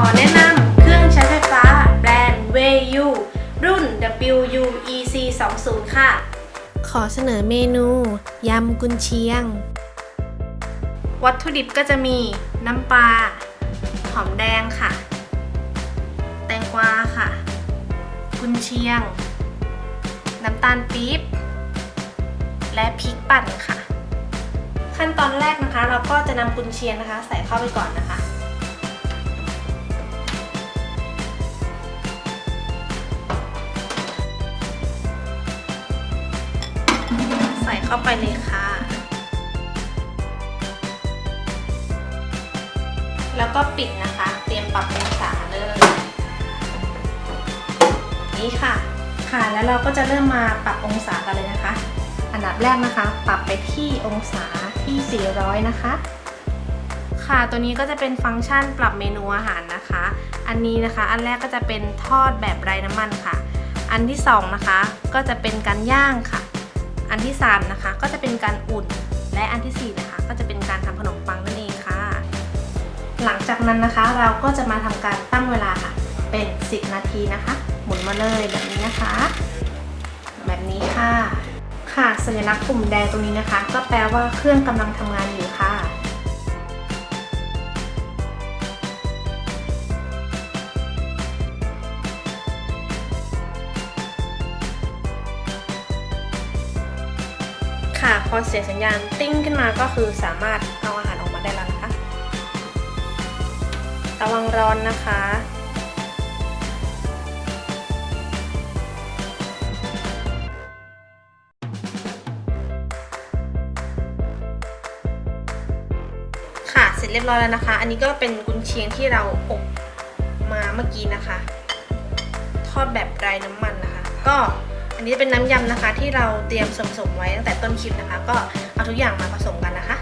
อแนะนำเครื่องใช้ไฟฟ้าแบรนด์ WU รุ่น WUEC 20ค่ะ ขอเสนอเมนูยำกุนเชียง วัตถุดิบก็จะมีน้ำปลา หอมแดงค่ะ แตงกวาค่ะ กุนเชียง น้ำตาลปี๊บ และพริกปั่นค่ะ ขั้นตอนแรกนะคะ เราก็จะนำกุนเชียงนะคะ ใส่เข้าไปก่อนนะคะ ส่เข้าไปเลยค่ะ แล้วก็ปิดนะคะ เตรียมปรับองศาเลยนี่ค่ะ ค่ะ แล้วเราก็จะเริ่มมาปรับองศากันเลยนะคะ อันดับแรกนะคะ ปรับไปที่องศาที่ 400 นะคะ ค่ะตัวนี้ก็จะเป็นฟังก์ชันปรับเมนูอาหารนะคะ อันนี้นะคะ อันแรกก็จะเป็นทอดแบบไร้น้ำมันค่ะ อันที่สองนะคะ ก็จะเป็นการย่างค่ะ อันที่สามนะคะ ก็จะเป็นการอุ่น และอันที่สี่นะคะ ก็จะเป็นการทำขนมปังนั่นเองค่ะ หลังจากนั้นนะคะเราก็จะมาทำการตั้งเวลาค่ะ เป็น 10 นาทีนะคะ หมุนมาเลยแบบนี้นะคะ แบบนี้ค่ะ ค่ะสัญลักษณ์ปุ่มแดงตรงนี้นะคะ ก็แปลว่าเครื่องกำลังทำงานอยู่ค่ะ ค่ะ พอเสียงสัญญาณติ้งขึ้นมาก็คือสามารถเอาอาหารออกมาได้แล้วนะคะ ระวังร้อนนะคะ ค่ะ เสร็จเรียบร้อยแล้วนะคะ อันนี้ก็เป็นกุนเชียงที่เราอบมาเมื่อกี้นะคะ ทอดแบบไร้น้ำมันนะคะ ก็ อันนี้เป็นน้ำยำนะคะที่เราเตรียมส่วนผสมไว้ตั้งแต่ต้นคลิปนะคะ ก็เอาทุกอย่างมาผสมกันนะคะ